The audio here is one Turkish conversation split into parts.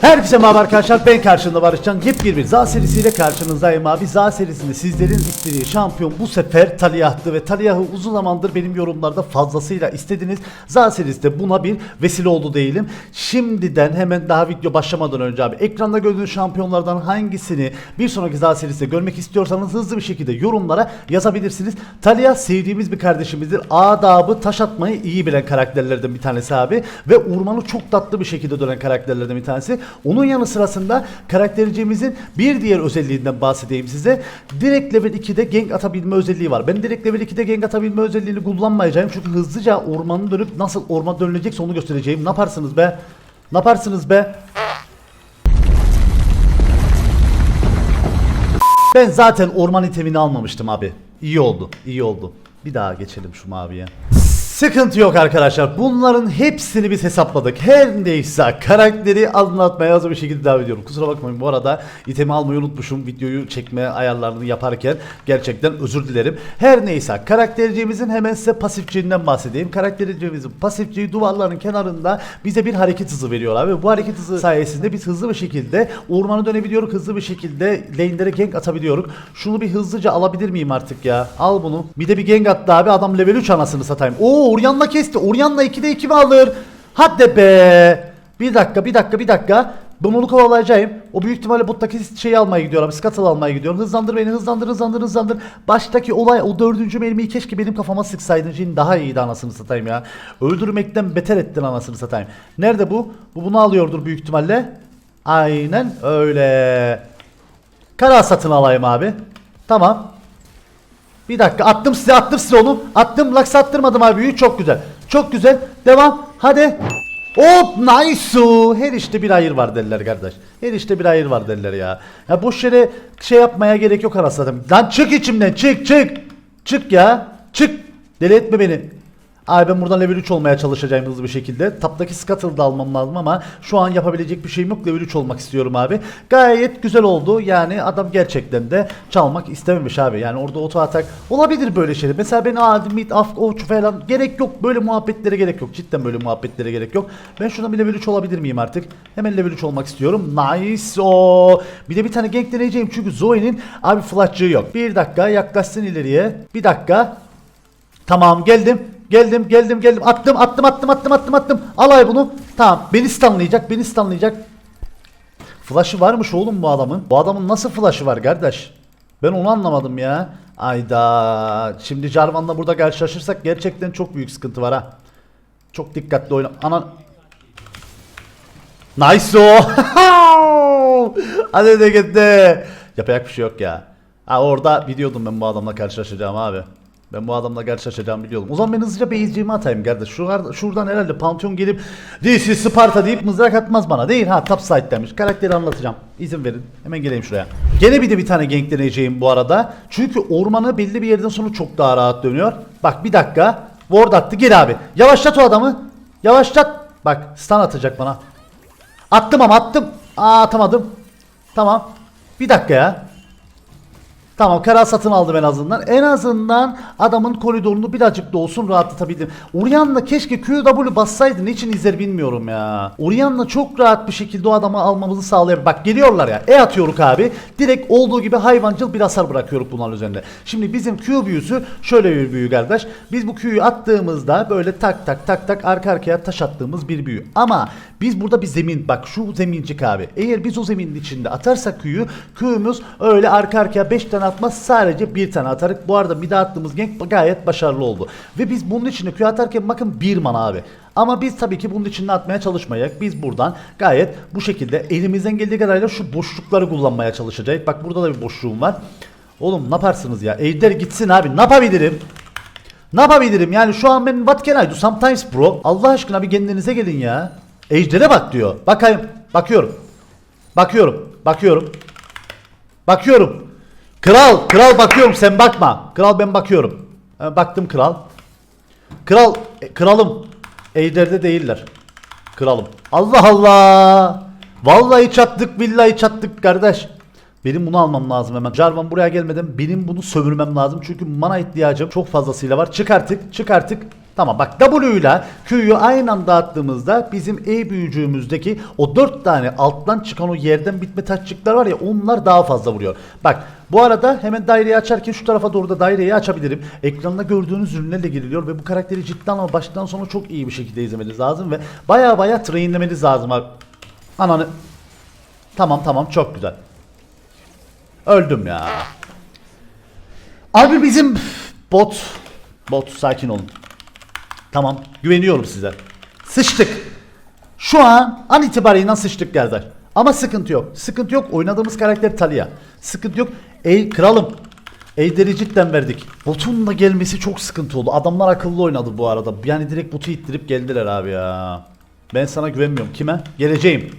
Herkese merhaba arkadaşlar. Ben karşında Barışcan Yepyeni bir Za serisiyle karşınızdayım abi. Za serisinde sizlerin istediği şampiyon bu sefer Taliyah'tı ve Taliyah'ı uzun zamandır benim yorumlarda fazlasıyla istediniz. Za serisi de buna bir vesile oldu değilim Şimdiden hemen daha video başlamadan önce abi ekranda gördüğünüz şampiyonlardan hangisini bir sonraki Za serisinde görmek istiyorsanız hızlı bir şekilde yorumlara yazabilirsiniz. Taliyah sevdiğimiz bir kardeşimizdir. Adabı taş atmayı iyi bilen karakterlerden bir tanesi abi ve Urman'ı çok tatlı bir şekilde dönen karakterlerden bir tanesi. Onun yanı sırasında karaktericimizin bir diğer özelliğinden bahsedeyim size. Direkt level 2'de gank atabilme özelliği var. Ben direkt level 2'de gank atabilme özelliğini kullanmayacağım. Çünkü hızlıca ormanın dönüp nasıl orman dönülecekse onu göstereceğim. Ne yaparsınız be? Ne yaparsınız be? Ben zaten orman itemini almamıştım abi. İyi oldu. iyi oldu. Bir daha geçelim şu maviye. Sıkıntı yok arkadaşlar. Bunların hepsini biz hesapladık. Her neyse karakteri anlatmaya hazır bir şekilde devam ediyorum. Kusura bakmayın bu arada itemi almayı unutmuşum. Videoyu çekme ayarlarını yaparken gerçekten özür dilerim. Her neyse karakterciğimizin hemen size pasifçiğinden bahsedeyim. Karakterciğimizin pasifçiği duvarların kenarında bize bir hareket hızı veriyor abi. Bu hareket hızı sayesinde biz hızlı bir şekilde ormanı dönebiliyoruz. Hızlı bir şekilde lane'lere gank atabiliyoruz. Şunu bir hızlıca alabilir miyim artık ya? Al bunu. Bir de bir gank attı abi. Adam level 3 anasını satayım. Oo Oryan'la kesti. Oryan'la 2'de 2 mi alır? Hadi be. Bir dakika bir dakika bir dakika. Ben onu kovalayacağım. O büyük ihtimalle bottaki şeyi almaya gidiyor abi. Scuttle almaya gidiyor. Hızlandır beni hızlandır hızlandır hızlandır. Baştaki olay o dördüncü mermiyi keşke benim kafama sıksaydın. Şimdi daha iyiydi anasını satayım ya. Öldürmekten beter ettin anasını satayım. Nerede bu? Bu bunu alıyordur büyük ihtimalle. Aynen öyle. Kara satın alayım abi. Tamam. Bir dakika attım size attım size onu. Attım laks attırmadım abi büyüğü çok güzel. Çok güzel. Devam. Hadi. Hop nice. Her işte bir hayır var derler kardeş. Her işte bir hayır var derler ya. Ya boş yere şey yapmaya gerek yok anasını. Lan çık içimden çık çık. Çık ya. Çık. Deli etme beni. Abi ben buradan level 3 olmaya çalışacağım hızlı bir şekilde. Taptaki Scuttle'ı da almam lazım ama şu an yapabilecek bir şeyim yok. Level 3 olmak istiyorum abi. Gayet güzel oldu. Yani adam gerçekten de çalmak istememiş abi. Yani orada auto atak olabilir böyle şeyler. Mesela ben adi mid af oç falan gerek yok. Böyle muhabbetlere gerek yok. Cidden böyle muhabbetlere gerek yok. Ben şuradan bir level 3 olabilir miyim artık? Hemen level 3 olmak istiyorum. Nice o. Bir de bir tane gank deneyeceğim çünkü Zoe'nin abi flash'cığı yok. Bir dakika yaklaşsın ileriye. Bir dakika. Tamam geldim. Geldim geldim geldim. Attım attım attım attım attım attım. Alay bunu. Tamam beni stunlayacak beni stunlayacak. Flash'ı varmış oğlum bu adamın. Bu adamın nasıl flash'ı var kardeş? Ben onu anlamadım ya. Ayda. Şimdi Jarvan'la burada karşılaşırsak gerçekten çok büyük sıkıntı var ha. Çok dikkatli oyna. Ana. Nice o. Hadi de gitti. Yapacak bir şey yok ya. Ha orada biliyordum ben bu adamla karşılaşacağım abi. Ben bu adamla karşılaşacağımı biliyordum. O zaman ben hızlıca base'ciğimi atayım kardeş. Şuradan, şuradan herhalde Pantheon gelip This is Sparta deyip mızrak atmaz bana. Değil ha top side demiş. Karakteri anlatacağım. İzin verin. Hemen geleyim şuraya. Gene bir de bir tane gank deneyeceğim bu arada. Çünkü ormanı belli bir yerden sonra çok daha rahat dönüyor. Bak bir dakika. Ward attı. Gel abi. Yavaşlat o adamı. Yavaşlat. Bak stun atacak bana. Attım ama attım. Aa atamadım. Tamam. Bir dakika ya. Tamam kara satın aldım en azından. En azından adamın koridorunu birazcık da olsun rahatlatabildim. Orianna keşke QW bassaydı. Niçin izler bilmiyorum ya. Orianna çok rahat bir şekilde o adamı almamızı sağlayabilir. Bak geliyorlar ya. E atıyoruz abi. Direkt olduğu gibi hayvancıl bir hasar bırakıyoruz bunların üzerinde. Şimdi bizim Q büyüsü şöyle bir büyü kardeş. Biz bu Q'yu attığımızda böyle tak tak tak tak arka arkaya taş attığımız bir büyü. Ama biz burada bir zemin bak şu zemincik abi. Eğer biz o zeminin içinde atarsak Q'yu Q'muz öyle arka arkaya 5 tane atmaz sadece bir tane atarık. Bu arada bir de attığımız gank gayet başarılı oldu. Ve biz bunun içinde Q atarken bakın bir mana abi. Ama biz tabii ki bunun içinde atmaya çalışmayacak. Biz buradan gayet bu şekilde elimizden geldiği kadarıyla şu boşlukları kullanmaya çalışacağız. Bak burada da bir boşluğum var. Oğlum ne yaparsınız ya? Ejder gitsin abi. Ne yapabilirim? Ne yapabilirim? Yani şu an ben what can I do sometimes bro? Allah aşkına bir kendinize gelin ya. Ejder'e bak diyor. Bakayım. Bakıyorum. Bakıyorum. Bakıyorum. Bakıyorum. Kral, kral bakıyorum sen bakma. Kral ben bakıyorum. Baktım kral. Kral, e, kralım. Ejder'de değiller. Kralım. Allah Allah. Vallahi çattık, billahi çattık kardeş. Benim bunu almam lazım hemen. Jarvan buraya gelmeden benim bunu sömürmem lazım. Çünkü mana ihtiyacım çok fazlasıyla var. Çık artık, çık artık. Tamam bak W ile Q'yu aynı anda attığımızda bizim E büyücüğümüzdeki o 4 tane alttan çıkan o yerden bitme taşçıklar var ya onlar daha fazla vuruyor. Bak bu arada hemen daireyi açarken şu tarafa doğru da daireyi açabilirim. Ekranda gördüğünüz ürünlerle giriliyor ve bu karakteri cidden ama baştan sona çok iyi bir şekilde izlemeniz lazım ve baya baya trainlemeniz lazım abi. Ananı. Tamam tamam çok güzel. Öldüm ya. Abi bizim bot bot sakin olun. Tamam güveniyorum size. Sıçtık. Şu an an itibariyle sıçtık Gerdar. Ama sıkıntı yok. Sıkıntı yok. Oynadığımız karakter Talia. Sıkıntı yok. Ey kralım. Eyder'i cidden verdik. Botun da gelmesi çok sıkıntı oldu. Adamlar akıllı oynadı bu arada. Yani direkt botu ittirip geldiler abi ya. Ben sana güvenmiyorum. Kime? Geleceğim.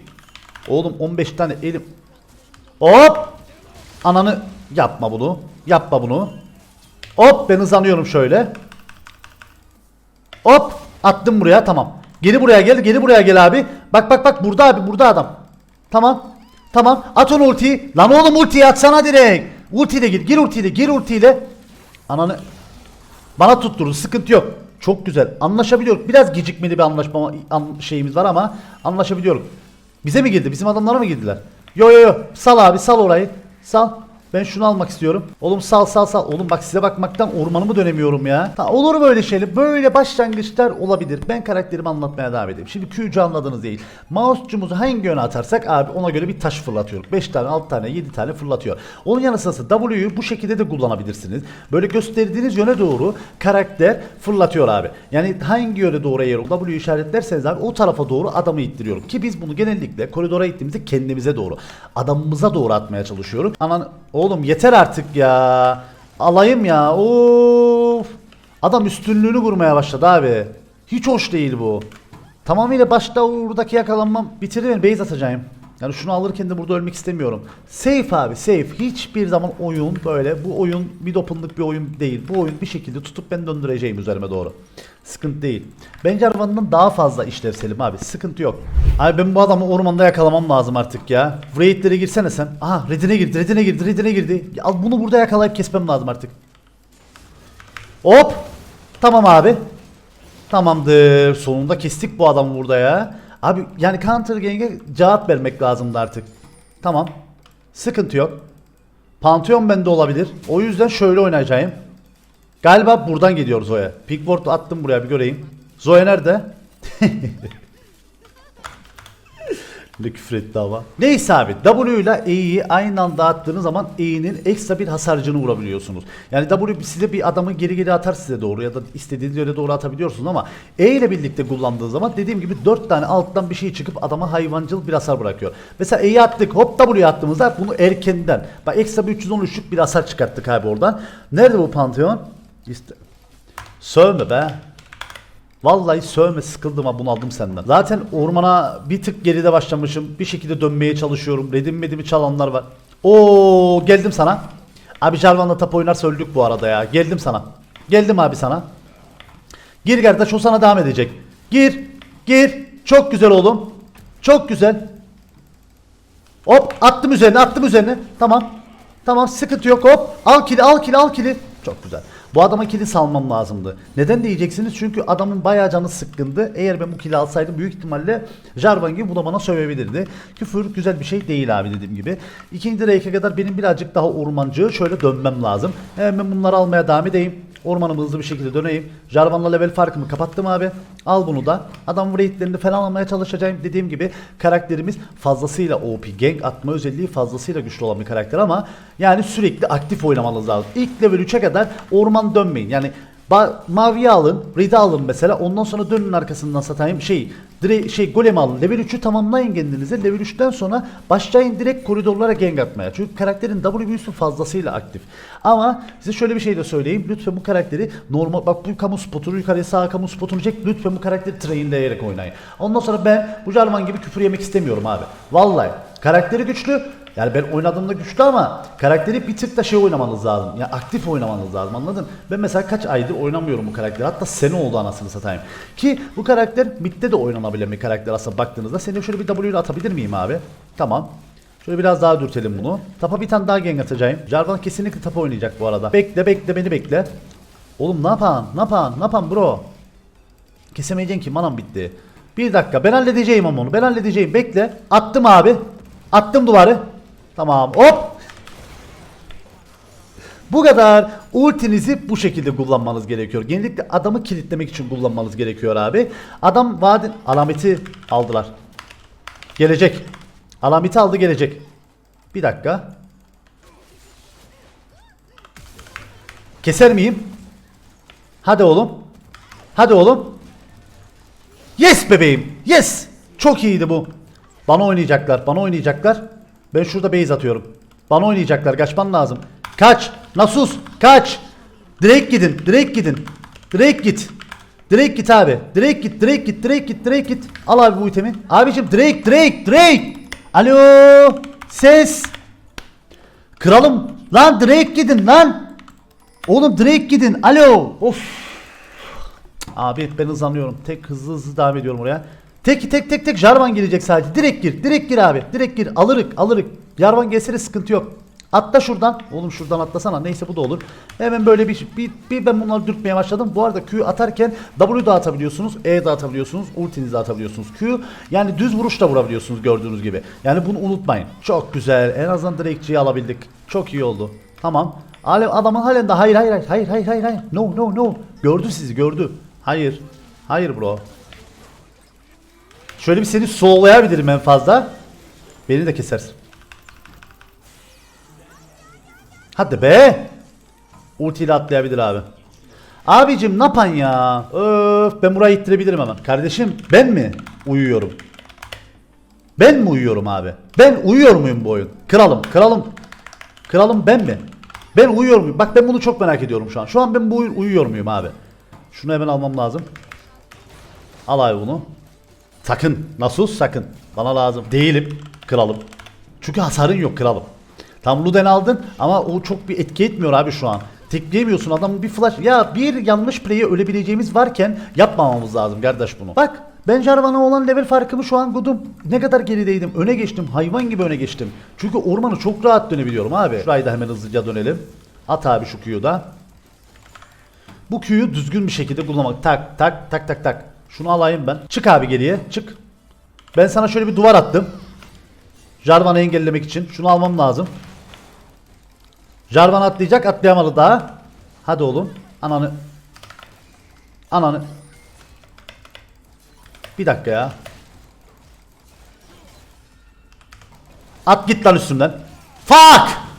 Oğlum 15 tane elim. Hop! Ananı yapma bunu. Yapma bunu. Hop ben hızlanıyorum şöyle. Hop attım buraya tamam. Geri buraya gel geri buraya gel abi. Bak bak bak burada abi burada adam. Tamam. Tamam at onu ultiyi. Lan oğlum ultiyi atsana direkt. Ultiyle gir gir ultiyle gir ultiyle. Ananı. Bana tutturun sıkıntı yok. Çok güzel anlaşabiliyoruz. Biraz gecikmeli bir anlaşma an- şeyimiz var ama anlaşabiliyoruz. Bize mi girdi? Bizim adamlara mı girdiler? Yo yo yo. Sal abi sal orayı. Sal. Ben şunu almak istiyorum. Oğlum sal sal sal. Oğlum bak size bakmaktan ormanımı dönemiyorum ya. Ha, olur böyle şeyler. Böyle başlangıçlar olabilir. Ben karakterimi anlatmaya devam edeyim. Şimdi Q'cu anladınız değil. Mouse'cumuzu hangi yöne atarsak abi ona göre bir taş fırlatıyor. 5 tane, 6 tane, 7 tane fırlatıyor. Onun yanı sıra W'yu bu şekilde de kullanabilirsiniz. Böyle gösterdiğiniz yöne doğru karakter fırlatıyor abi. Yani hangi yöne doğru eğer W'yu işaretlerseniz abi o tarafa doğru adamı ittiriyorum. Ki biz bunu genellikle koridora ittiğimizde kendimize doğru, adamımıza doğru atmaya çalışıyorum. Aman oğlum yeter artık ya. Alayım ya. Of. Adam üstünlüğünü kurmaya başladı abi. Hiç hoş değil bu. Tamamıyla başta oradaki yakalanmam bitirdi beni. Base atacağım. Yani şunu alırken de burada ölmek istemiyorum. Safe abi safe. Hiçbir zaman oyun böyle bu oyun bir dopınlık bir oyun değil. Bu oyun bir şekilde tutup ben döndüreceğim üzerime doğru. Sıkıntı değil. Bence arabanın daha fazla işlevselim abi. Sıkıntı yok. Abi ben bu adamı ormanda yakalamam lazım artık ya. Raid'lere girsene sen. Aha redine girdi redine girdi redine girdi. Al bunu burada yakalayıp kesmem lazım artık. Hop. Tamam abi. Tamamdır. Sonunda kestik bu adamı burada ya. Abi yani counter gang'e cevap vermek lazımdı artık. Tamam. Sıkıntı yok. Pantheon bende olabilir. O yüzden şöyle oynayacağım. Galiba buradan gidiyoruz Zoe'ye. Pickboard attım buraya bir göreyim. Zoe nerede? Ne küfür etti ama. Neyse abi W ile E'yi aynı anda attığınız zaman E'nin ekstra bir hasarcını vurabiliyorsunuz. Yani W size bir adamı geri geri atar size doğru ya da istediğiniz yere doğru atabiliyorsunuz ama E ile birlikte kullandığı zaman dediğim gibi 4 tane alttan bir şey çıkıp adama hayvancıl bir hasar bırakıyor. Mesela E'yi attık hop W'ye attığımızda bunu erkenden bak ekstra bir 313'lük bir hasar çıkarttık abi oradan. Nerede bu Pantheon? İşte. Sövme be. Vallahi sövme sıkıldım ha bunaldım senden. Zaten ormana bir tık geride başlamışım. Bir şekilde dönmeye çalışıyorum. Redim medimi çalanlar var. Oo geldim sana. Abi Jarvan'la tap oynarsa öldük bu arada ya. Geldim sana. Geldim abi sana. Gir kardeş o sana devam edecek. Gir. Gir. Çok güzel oğlum. Çok güzel. Hop attım üzerine attım üzerine. Tamam. Tamam sıkıntı yok hop. Al kili al kili al kili. Çok güzel. Bu adama kili salmam lazımdı. Neden diyeceksiniz? Çünkü adamın bayağı canı sıkkındı. Eğer ben bu kili alsaydım büyük ihtimalle Jarvan gibi bu da bana sövebilirdi. Küfür güzel bir şey değil abi dediğim gibi. İkinci rake'e kadar benim birazcık daha ormancı şöyle dönmem lazım. Hemen bunları almaya devam edeyim. Ormanımı hızlı bir şekilde döneyim. Jarvan'la level farkımı kapattım abi. Al bunu da. Adam raidlerini falan almaya çalışacağım. Dediğim gibi karakterimiz fazlasıyla OP. Gank atma özelliği fazlasıyla güçlü olan bir karakter ama yani sürekli aktif oynamanız lazım. İlk level 3'e kadar orman dönmeyin. Yani Ba maviyi alın, Red'i alın mesela. Ondan sonra dönün arkasından satayım. Şey, dire şey golem alın. Level 3'ü tamamlayın kendinize. Level 3'ten sonra başlayın direkt koridorlara gank atmaya. Çünkü karakterin W büyüsü fazlasıyla aktif. Ama size şöyle bir şey de söyleyeyim. Lütfen bu karakteri normal bak bu kamu spotunu yukarıya sağ kamu spotunu çek. Lütfen bu karakteri trainleyerek oynayın. Ondan sonra ben bu Jarvan gibi küfür yemek istemiyorum abi. Vallahi karakteri güçlü. Yani ben oynadığımda güçlü ama karakteri bir tık da şey oynamanız lazım. Ya aktif oynamanız lazım anladın? Ben mesela kaç aydır oynamıyorum bu karakteri. Hatta sene oldu anasını satayım. Ki bu karakter midde de oynanabilen bir karakter aslında baktığınızda. Seni şöyle bir W ile atabilir miyim abi? Tamam. Şöyle biraz daha dürtelim bunu. Tapa bir tane daha gank atacağım. Jarvan kesinlikle tapa oynayacak bu arada. Bekle bekle beni bekle. Oğlum ne yapan? Ne yapan? Ne yapan bro? Kesemeyeceksin ki manam bitti. Bir dakika ben halledeceğim ama onu. Ben halledeceğim. Bekle. Attım abi. Attım duvarı. Tamam. Hop. Bu kadar. Ultinizi bu şekilde kullanmanız gerekiyor. Genellikle adamı kilitlemek için kullanmanız gerekiyor abi. Adam vadin alameti aldılar. Gelecek. Alameti aldı gelecek. Bir dakika. Keser miyim? Hadi oğlum. Hadi oğlum. Yes bebeğim. Yes. Çok iyiydi bu. Bana oynayacaklar. Bana oynayacaklar. Ben şurada base atıyorum. Bana oynayacaklar. Kaçman lazım. Kaç. Nasus. Kaç. Direkt gidin. Direkt gidin. Direkt git. Direkt git abi. Direkt git. Direkt git. Direkt git. Direkt git. Al abi bu itemi. Abicim direkt direkt direkt. Alo. Ses. Kralım. Lan direkt gidin lan. Oğlum direkt gidin. Alo. Of. Abi ben hızlanıyorum. Tek hızlı hızlı devam ediyorum oraya. Tek tek tek tek Jarvan gelecek sadece. Direkt gir. Direkt gir abi. Direkt gir. Alırık alırık. Jarvan gelse de sıkıntı yok. Atla şuradan. Oğlum şuradan atlasana. Neyse bu da olur. Hemen böyle bir, bir, bir ben bunları dürtmeye başladım. Bu arada Q atarken W da atabiliyorsunuz. E da atabiliyorsunuz. Ultinizi de atabiliyorsunuz. Q yani düz vuruş da vurabiliyorsunuz gördüğünüz gibi. Yani bunu unutmayın. Çok güzel. En azından direktçiyi alabildik. Çok iyi oldu. Tamam. Alem adamın halen de hayır hayır hayır hayır hayır hayır. No no no. Gördü sizi gördü. Hayır. Hayır bro. Şöyle bir seni sollayabilirim en fazla. Beni de kesersin. Hadi be. Ultiyle atlayabilir abi. Abicim ne yapan ya? Öf ben burayı ittirebilirim hemen. Kardeşim ben mi uyuyorum? Ben mi uyuyorum abi? Ben uyuyor muyum bu oyun? Kralım, kralım. Kralım ben mi? Ben uyuyor muyum? Bak ben bunu çok merak ediyorum şu an. Şu an ben bu uyuyor muyum abi? Şunu hemen almam lazım. Al abi bunu. Sakın. Nasıl sakın. Bana lazım. Değilim. Kralım. Çünkü hasarın yok kralım. Tam Luden aldın ama o çok bir etki etmiyor abi şu an. Tekleyemiyorsun adamın bir flash. Ya bir yanlış play'e ölebileceğimiz varken yapmamamız lazım kardeş bunu. Bak ben Jarvan'a olan level farkımı şu an gudum. Ne kadar gerideydim. Öne geçtim. Hayvan gibi öne geçtim. Çünkü ormanı çok rahat dönebiliyorum abi. Şurayı da hemen hızlıca dönelim. At abi şu Q'yu da. Bu Q'yu düzgün bir şekilde kullanmak. Tak tak tak tak tak. Şunu alayım ben. Çık abi geriye. Çık. Ben sana şöyle bir duvar attım. Jarvan'ı engellemek için. Şunu almam lazım. Jarvan atlayacak. Atlayamadı daha. Hadi oğlum. Ananı. Ananı. Bir dakika ya. At git lan üstümden. Fuck!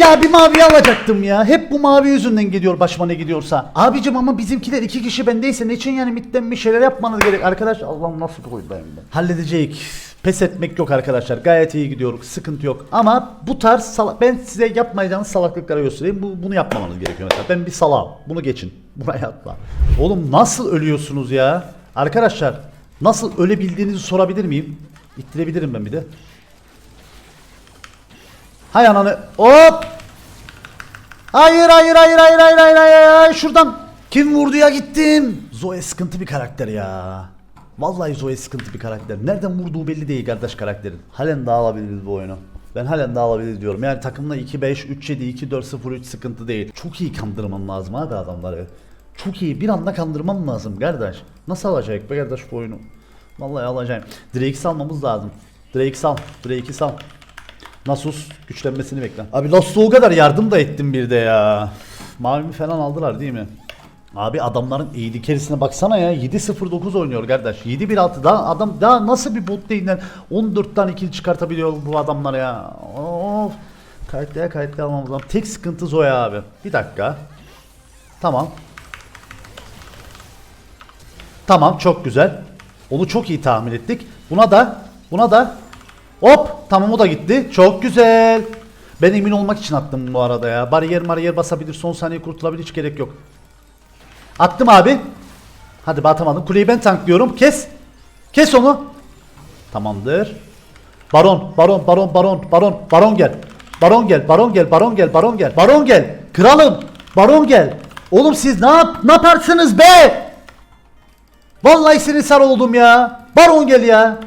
Ya bir mavi alacaktım ya. Hep bu mavi yüzünden gidiyor başıma ne gidiyorsa. Abicim ama bizimkiler iki kişi bendeyse ne için yani midden bir şeyler yapmanız gerek. Arkadaş Allah'ım nasıl koydu ben. Halledecek. Pes etmek yok arkadaşlar. Gayet iyi gidiyoruz. Sıkıntı yok. Ama bu tarz salak ben size yapmayacağınız salaklıkları göstereyim. Bu, bunu yapmamanız gerekiyor mesela. Ben bir salağım. Bunu geçin. Buraya atla. Oğlum nasıl ölüyorsunuz ya? Arkadaşlar nasıl ölebildiğinizi sorabilir miyim? İttirebilirim ben bir de. Hay ananı. Hop. Hayır hayır hayır hayır hayır hayır hayır hayır şuradan. Kim vurdu ya gittim. Zoe sıkıntı bir karakter ya. Vallahi Zoe sıkıntı bir karakter. Nereden vurduğu belli değil kardeş karakterin. Halen daha bu oyunu. Ben halen daha diyorum. Yani takımda 2-5, 3-7, 2-4-0-3 sıkıntı değil. Çok iyi kandırman lazım abi adamları. Çok iyi. Bir anda kandırmam lazım kardeş. Nasıl alacak be kardeş bu oyunu? Vallahi alacağım. Drake'i salmamız lazım. Drake'i sal. Drake'i sal. Nasus güçlenmesini bekle. Abi Nasus'a o kadar yardım da ettim bir de ya. Mavimi falan aldılar değil mi? Abi adamların AD carry'sine baksana ya. 7-0-9 oynuyor kardeş. 7-1-6 daha adam daha nasıl bir bot değinden 14 tane kill çıkartabiliyor bu adamlar ya? Of. Kayıtlıya kayıtlı almamız lazım. Tek sıkıntı Zoya abi. Bir dakika. Tamam. Tamam çok güzel. Onu çok iyi tahmin ettik. Buna da Buna da Hop tamam o da gitti Çok güzel Ben emin olmak için attım bu arada ya Bariyer bariyer basabilir son saniye kurtulabilir hiç gerek yok Attım abi. Hadi batamadım. Kuleyi ben tanklıyorum. Kes. Kes onu. Tamamdır. Baron, baron, baron, baron, baron, baron gel. Baron gel, baron gel, baron gel, baron gel. Baron gel. Kralım. Baron gel. Oğlum siz ne yap ne yaparsınız be? Vallahi senin sar oldum ya. Baron gel ya.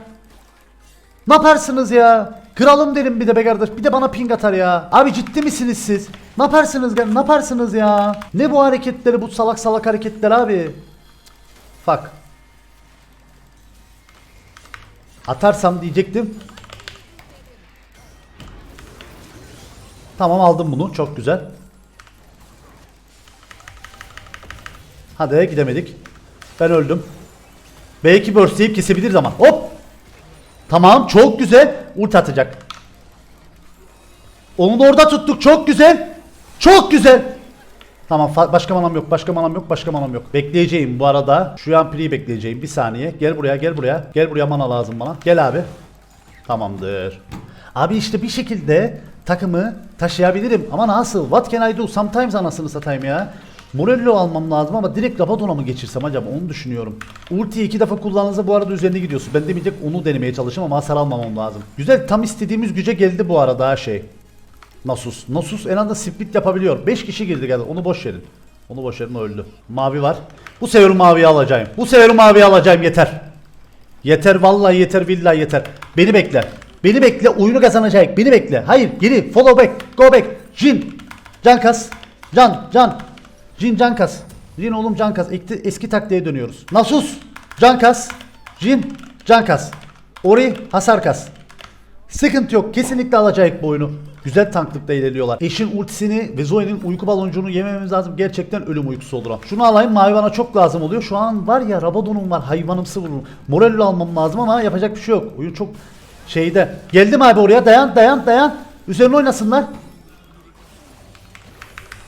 Ne yaparsınız ya? Kralım derim bir de be kardeş. Bir de bana ping atar ya. Abi ciddi misiniz siz? Ne yaparsınız? Ne yaparsınız ya? Ne bu hareketleri bu salak salak hareketler abi? Fak. Atarsam diyecektim. Tamam aldım bunu. Çok güzel. Hadi gidemedik. Ben öldüm. Belki burst deyip kesebiliriz ama. Hop! Tamam çok güzel. Ulti atacak. Onu da orada tuttuk. Çok güzel. Çok güzel. Tamam başka manam yok. Başka manam yok. Başka manam yok. Bekleyeceğim bu arada. Şu an Pri'yi bekleyeceğim. Bir saniye. Gel buraya gel buraya. Gel buraya mana lazım bana. Gel abi. Tamamdır. Abi işte bir şekilde takımı taşıyabilirim. Ama nasıl? What can I do? Sometimes anasını satayım ya. Morello almam lazım ama direkt Rabadon'a mı geçirsem acaba onu düşünüyorum. Ultiyi iki defa kullandığınızda bu arada üzerine gidiyorsun. Ben demeyecek onu denemeye çalışayım ama hasar almamam lazım. Güzel tam istediğimiz güce geldi bu arada ha şey. Nasus. Nasus en anda split yapabiliyor. 5 kişi girdi geldi. Onu boş verin. Onu boş verin öldü. Mavi var. Bu sefer maviyi alacağım. Bu sefer maviyi alacağım yeter. Yeter vallahi yeter billahi yeter. Beni bekle. Beni bekle oyunu kazanacak. Beni bekle. Hayır geri follow back. Go back. Jin. Can kas. Can can. Jin can kas. Jin oğlum can kas. Eski, taktiğe dönüyoruz. Nasus. Can kas. Jin can kas. Ori hasar kas. Sıkıntı yok. Kesinlikle alacak bu oyunu. Güzel tanklıkta ilerliyorlar. Eşin ultisini ve Zoe'nin uyku baloncuğunu yemememiz lazım. Gerçekten ölüm uykusu olur. Şunu alayım mavi bana çok lazım oluyor. Şu an var ya Rabadon'um var hayvanımsı vururum. Morello almam lazım ama yapacak bir şey yok. Oyun çok şeyde. Geldim abi oraya dayan dayan dayan. Üzerine oynasınlar.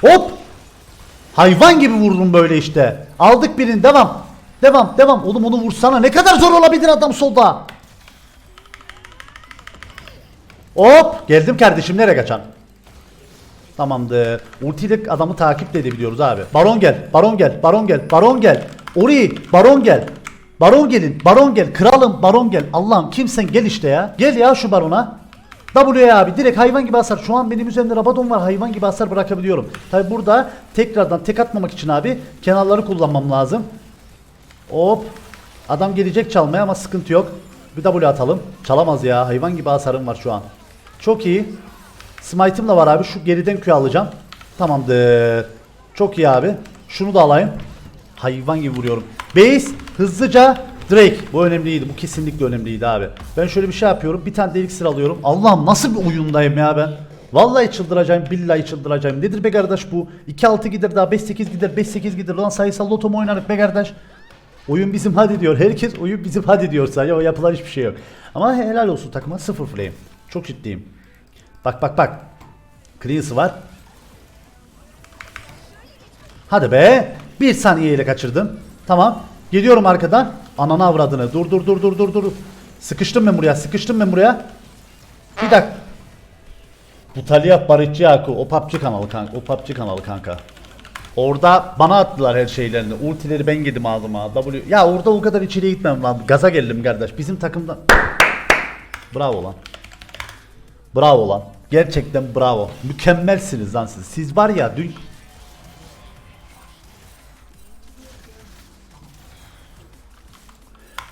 Hop. Hayvan gibi vururum böyle işte. Aldık birini devam. Devam devam. Oğlum onu vursana. Ne kadar zor olabilir adam solda. Hop geldim kardeşim nereye kaçan? Tamamdır. Ultiyle adamı takip de edebiliyoruz abi. Baron gel, baron gel, baron gel, baron gel. Ori, baron gel. Baron gelin, baron gel. Kralım, baron gel. Allah'ım kimsen gel işte ya. Gel ya şu barona. W'ye abi direkt hayvan gibi hasar. Şu an benim üzerimde Rabadon var. Hayvan gibi hasar bırakabiliyorum. Tabi burada tekrardan tek atmamak için abi kenarları kullanmam lazım. Hop. Adam gelecek çalmaya ama sıkıntı yok. Bir W atalım. Çalamaz ya. Hayvan gibi hasarım var şu an. Çok iyi. Smite'ım da var abi. Şu geriden Q alacağım. Tamamdır. Çok iyi abi. Şunu da alayım. Hayvan gibi vuruyorum. Base hızlıca Drake. Bu önemliydi. Bu kesinlikle önemliydi abi. Ben şöyle bir şey yapıyorum. Bir tane de elixir alıyorum. Allah'ım nasıl bir oyundayım ya ben. Vallahi çıldıracağım. Billahi çıldıracağım. Nedir be kardeş bu? 2-6 gider daha 5-8 gider 5-8 gider. Lan sayısal loto mu oynarık be kardeş? Oyun bizim hadi diyor. Herkes oyun bizim hadi diyorsa ya o yapılan hiçbir şey yok. Ama helal olsun takıma sıfır flame. Çok ciddiyim. Bak bak bak. Clean'sı var. Hadi be. Bir saniyeyle kaçırdım. Tamam. Geliyorum arkadan. Ananı avradını. Dur dur dur dur dur dur. Sıkıştım ben buraya. Sıkıştım ben buraya. Bir dakika. Bu Talia Barışçı Yaku. O PUBG kanalı kanka. O PUBG kanalı kanka. Orada bana attılar her şeylerini. Ultileri ben yedim ağzıma. W. Ya orada o kadar içeriye gitmem lan. Gaza geldim kardeş. Bizim takımda. Bravo lan. Bravo lan. Gerçekten bravo. Mükemmelsiniz lan siz. Siz var ya dün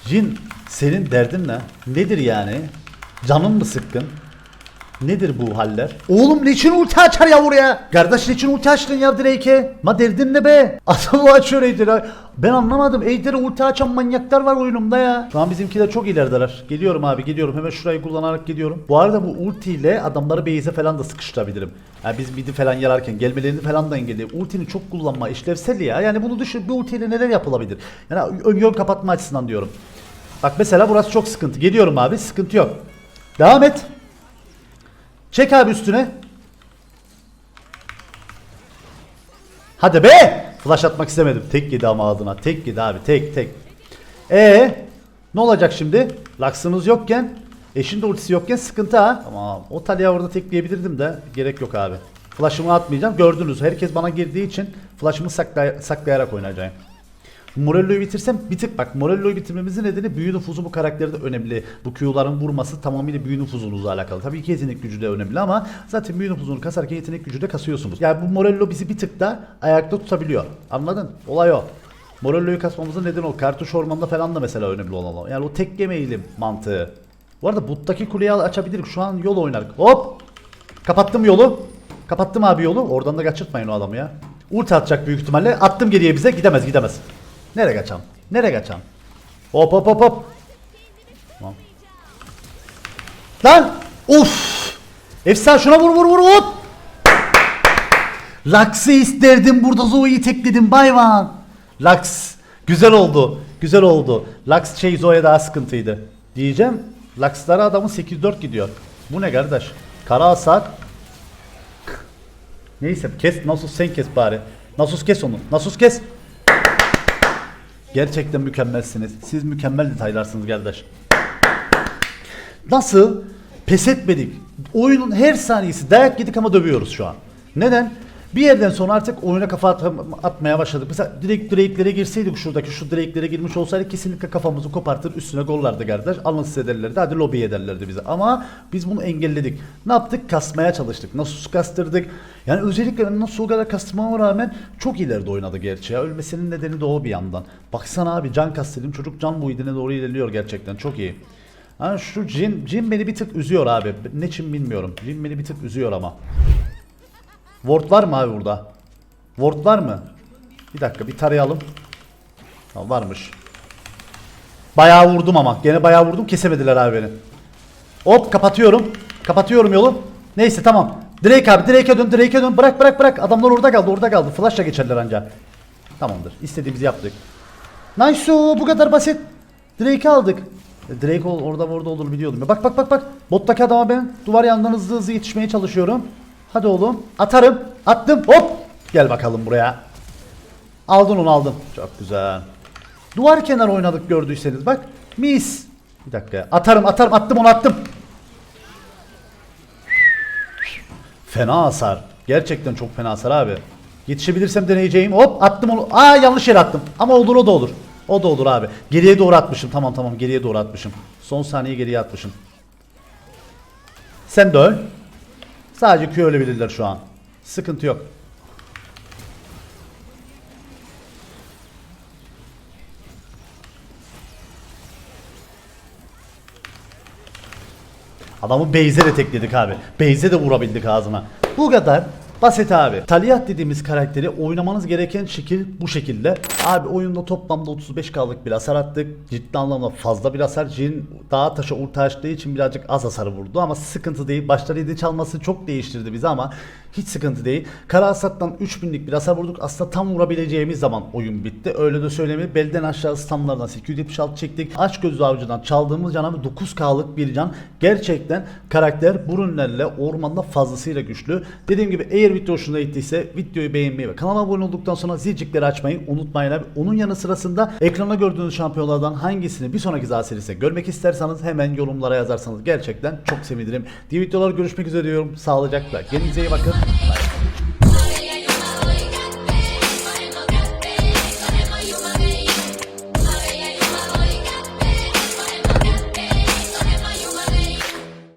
Jin senin derdin ne? Nedir yani? Canın mı sıkkın? Nedir bu haller? Oğlum niçin ulti açar ya buraya? Kardeş niçin ulti açtın ya Drake'e? Ma derdin ne be? Adamı açıyor Ejder'i. Ben anlamadım. Ejder'e ulti açan manyaklar var oyunumda ya. Şu an bizimkiler çok ilerideler. Geliyorum abi geliyorum. Hemen şurayı kullanarak gidiyorum. Bu arada bu ultiyle adamları base'e falan da sıkıştırabilirim. Yani biz midi falan yararken gelmelerini falan da engelleyelim. Ultini çok kullanma işlevsel ya. Yani bunu düşün. Bir ultiyle neler yapılabilir? Yani ön yol kapatma açısından diyorum. Bak mesela burası çok sıkıntı. Geliyorum abi sıkıntı yok. Devam et. Çek abi üstüne. Hadi be! Flash atmak istemedim. Tek yedi ama adına. Tek yedi abi. Tek tek. E ne olacak şimdi? Laksımız yokken, eşin de ultisi yokken sıkıntı ha. Tamam. O Talia orada tekleyebilirdim de gerek yok abi. Flash'ımı atmayacağım. Gördünüz. Herkes bana girdiği için flash'ımı saklay- saklayarak oynayacağım. Morello'yu bitirsem bir tık bak Morello'yu bitirmemizin nedeni büyü nüfuzu bu karakterde önemli. Bu Q'ların vurması tamamıyla büyü nüfuzunuzla alakalı. Tabii ki yetenek gücü de önemli ama zaten büyü nüfuzunu kasarken yetenek gücü de kasıyorsunuz. Yani bu Morello bizi bir tık da ayakta tutabiliyor. Anladın? Olay o. Morello'yu kasmamızın nedeni o. Kartuş ormanda falan da mesela önemli olan o. Yani o tek yeme mantığı. Bu arada buttaki kuleyi açabiliriz. Şu an yol oynarız. Hop! Kapattım yolu. Kapattım abi yolu. Oradan da kaçırtmayın o adamı ya. Ulti atacak büyük ihtimalle. Attım geriye bize. Gidemez gidemez. Nereye kaçam? Nereye kaçam? Hop hop hop hop. Tamam. Lan! Uf! Efsane şuna vur vur vur hop! Lux'ı isterdim burada Zoe'yi tekledim bayvan. Lux güzel oldu. Güzel oldu. Lux şey Zoe daha sıkıntıydı. Diyeceğim. Lux'lara adamın 8-4 gidiyor. Bu ne kardeş? Kara hasar. Neyse kes Nasus sen kes bari. Nasus kes onu. Nasus kes. Gerçekten mükemmelsiniz. Siz mükemmel detaylarsınız kardeş. Nasıl? Pes etmedik. Oyunun her saniyesi dayak yedik ama dövüyoruz şu an. Neden? Bir yerden sonra artık oyuna kafa at- atmaya başladık. Mesela direkt direklere girseydik şuradaki şu direklere girmiş olsaydık kesinlikle kafamızı kopartır üstüne gollardı kardeş. Anonsuz ederlerdi hadi lobi ederlerdi bize. Ama biz bunu engelledik. Ne yaptık? Kasmaya çalıştık. Nasıl kastırdık? Yani özellikle nasıl o kadar kastırmama rağmen çok ileride oynadı gerçi ya. Ölmesinin nedeni de o bir yandan. Baksana abi can kastırdım çocuk can buydine doğru ilerliyor gerçekten çok iyi. Ha şu Jin, Jin beni bir tık üzüyor abi. Ne için bilmiyorum. Jin beni bir tık üzüyor ama. Ward var mı abi burada? Ward var mı? Bir dakika bir tarayalım. Tamam varmış. Bayağı vurdum ama. Gene bayağı vurdum kesemediler abi beni. Hop kapatıyorum. Kapatıyorum yolu. Neyse tamam. Drake abi Drake'e dön Drake'e dön. Bırak bırak bırak. Adamlar orada kaldı orada kaldı. Flash'la geçerler anca. Tamamdır. İstediğimizi yaptık. Nice bu kadar basit. Drake'i aldık. E, Drake orada orada olur biliyordum. ya. Bak bak bak bak. Bottaki adama ben duvar yanından hızlı hızlı yetişmeye çalışıyorum. Hadi oğlum. Atarım. Attım. Hop. Gel bakalım buraya. Aldın onu aldın. Çok güzel. Duvar kenar oynadık gördüyseniz bak. Mis. Bir dakika. Atarım atarım attım onu attım. Fena hasar. Gerçekten çok fena hasar abi. Yetişebilirsem deneyeceğim. Hop attım onu. Aa yanlış yere attım. Ama olur o da olur. O da olur abi. Geriye doğru atmışım. Tamam tamam geriye doğru atmışım. Son saniye geriye atmışım. Sen de öl. Sadece Q ölebilirler şu an. Sıkıntı yok. Adamı Beyze de tekledik abi. Beyze de vurabildik ağzına. Bu kadar basit abi. Taliyat dediğimiz karakteri oynamanız gereken şekil bu şekilde. Abi oyunda toplamda 35k'lık bir hasar attık. Ciddi anlamda fazla bir hasar. Jin dağa taşa ulti açtığı için birazcık az hasar vurdu ama sıkıntı değil. Başta ready çalması çok değiştirdi bizi ama hiç sıkıntı değil. Kara hasattan 3000'lik bir hasar vurduk. Aslında tam vurabileceğimiz zaman oyun bitti. Öyle de söylemeyi belden aşağı standlardan 876 çektik. Aç gözlü avcıdan çaldığımız can abi 9k'lık bir can. Gerçekten karakter bu ürünlerle ormanda fazlasıyla güçlü. Dediğim gibi eğer video hoşuna gittiyse videoyu beğenmeyi ve kanala abone olduktan sonra zilcikleri açmayı unutmayın. Onun yanı sırasında ekranda gördüğünüz şampiyonlardan hangisini bir sonraki serisinde görmek isterseniz hemen yorumlara yazarsanız gerçekten çok sevinirim. Diğer videolar görüşmek üzere diyorum. Sağlıcakla. Kendinize iyi bakın. Bye.